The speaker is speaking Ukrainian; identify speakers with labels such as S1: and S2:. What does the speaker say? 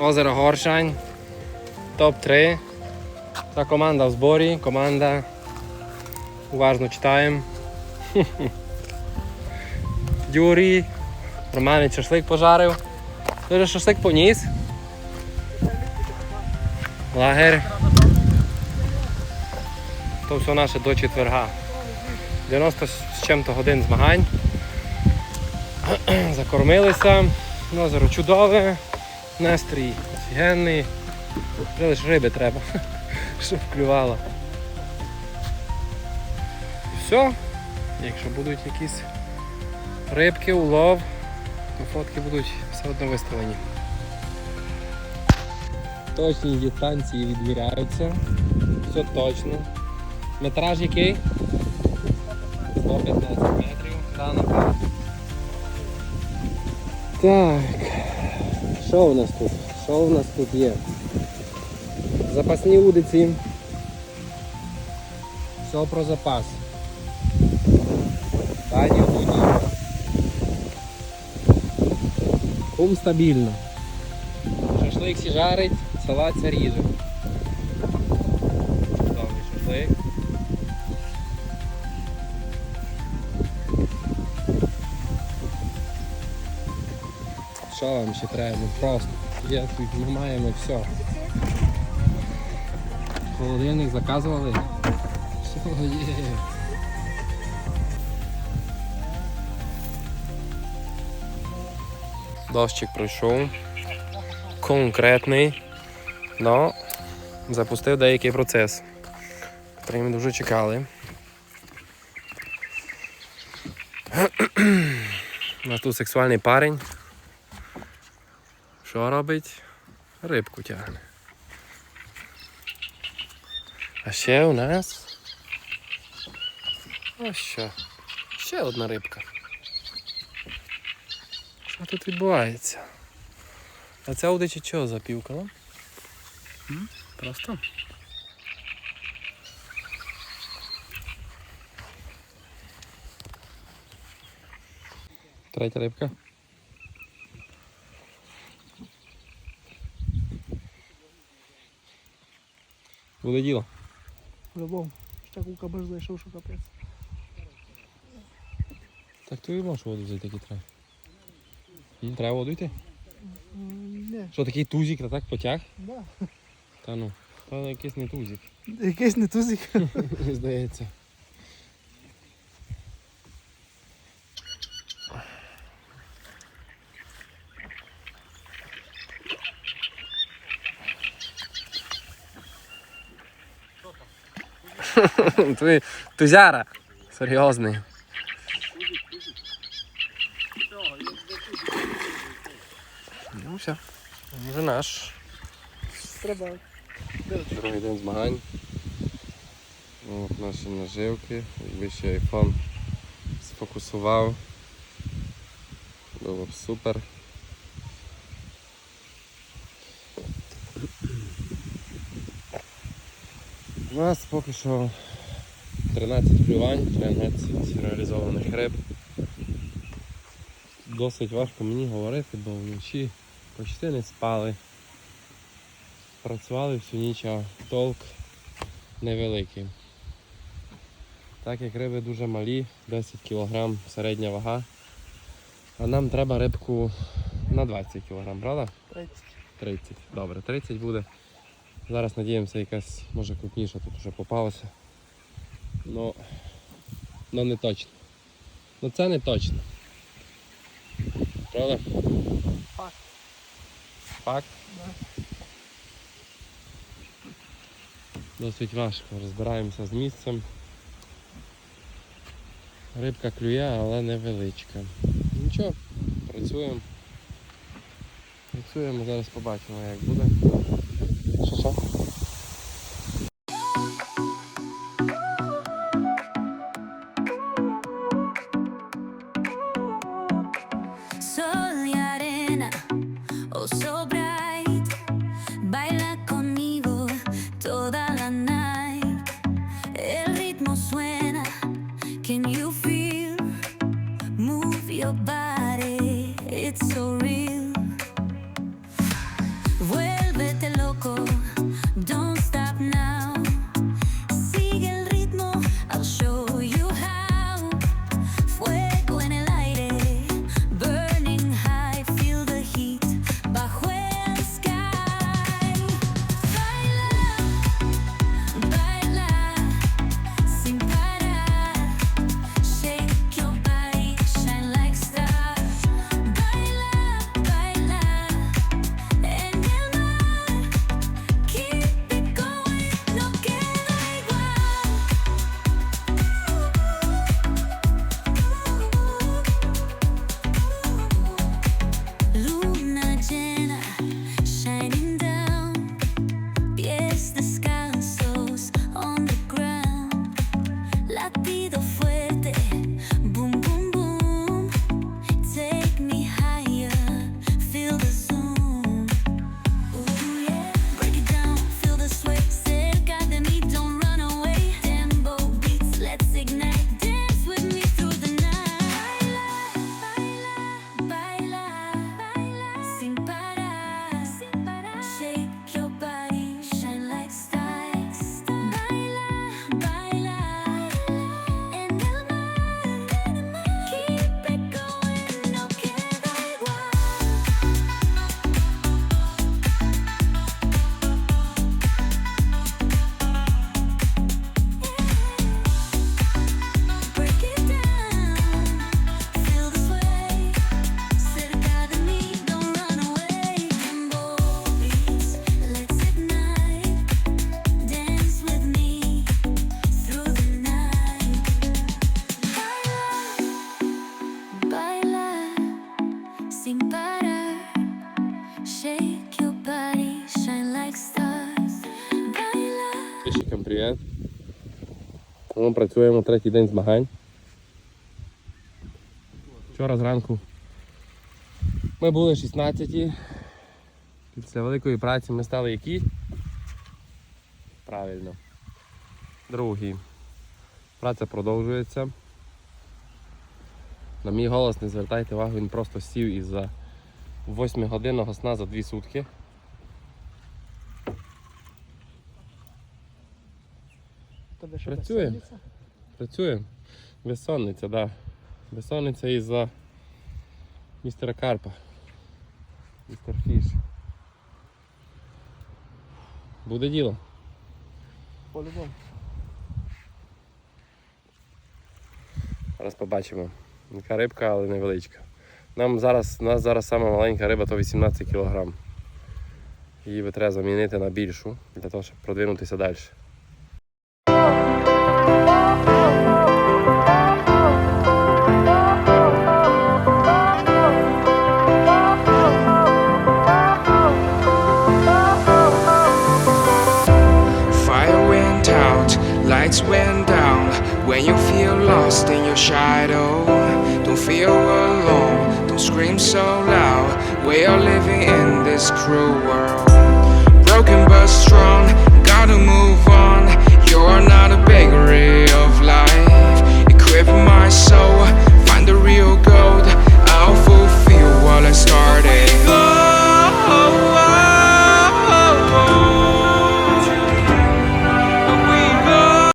S1: Озеро Горшань. Топ-3. Та команда в зборі. Команда. Уважно читаємо. Юрій. Роман шашлик пожарив. Вже шашлик поніс. Лагер. То все наше до четверга. 90 з чим-то годин змагань. Закормилися. Озеро чудове. Настрій офігенний. Вже лише риби треба, щоб клювало. Все. Якщо будуть якісь рибки, улов, то фотки будуть все одно виставлені. Точні дистанції відміряються. Все точно. Метраж який? 115 метрів. Да. Так. Що у нас тут? Що у нас тут є? Запасні удиці. Все про запас. Дані будні. Кум стабільно. Шашлик сі жарить, салат ріже. Добрий шашлик. Що вам ще треба? Ну просто. Є тут ми маємо все. Холодильник заказували. Все є. Дощик пройшов. Конкретний. Но запустив деякий процес. який ми дуже чекали. У нас тут сексуальний парень. Що робить? Рибку тягне. А ще у нас. Ось що. Ще одна рибка. Що тут відбувається? А ця удичі чого запівкала? М? Просто. Третя рибка. Буде діло.
S2: По-любому. Ще таку кабаш зайшов, що капець.
S1: Так ти можеш воду взяти, такі треба. І треба воду йти?
S2: Ні,
S1: Що такий тузик, та так потяг?
S2: да.
S1: Та ну, та якийсь не тузик,
S2: Якийсь не тузик.
S1: здається. Ти тузяра. Серйозний. Ну все. Вже наш.
S2: Треба.
S1: Другий день змагань. От наші наживки. Якби ще айфон сфокусував. Було б супер. У нас поки що 13 клювань, 13 реалізованих риб. Досить важко мені говорити, бо вночі почти не спали. Працювали всю ніч, а толк невеликий. Так як риби дуже малі, 10 кг середня вага. А нам треба рибку на 20 кг, правда?
S2: 30.
S1: 30. Добре, 30 буде. Зараз надіємося якась може крупніша тут вже попалася. Ну, ну не точно. Ну це не точно. Правда?
S2: Факт.
S1: Факт?
S2: Да.
S1: Досить важко, розбираємося з місцем. Рибка клює, але невеличка. Нічого, працюємо. Працюємо, зараз побачимо як буде. Susa.
S3: Sol y arena, oh so dancing better. Shake your body, shine like stars.
S1: Підписчикам привіт. Ми працюємо третій день змагань. Вчора зранку ми були 16-ті. Після великої праці ми стали які? Правильно. Другі. Праця продовжується. На мій голос не звертайте увагу, він просто сів із-за 8 годинного сна за 2 сутки.
S2: Тебе що,
S1: Працює.
S2: безсонниця?
S1: Працює. Безсонниця, так. Да. Безсонниця із-за містера Карпа. Містер Фіш. Буде діло.
S2: По-любому.
S1: Зараз побачимо. Яка рибка, але невеличка. Нам зараз, у нас зараз сама маленька риба то 18 кг. Її би треба замінити на більшу, для того, щоб продвинутися далі.
S4: When you feel lost in your shadow, don't feel alone, don't scream so loud. We are living in this cruel world. Broken but strong, gotta move on.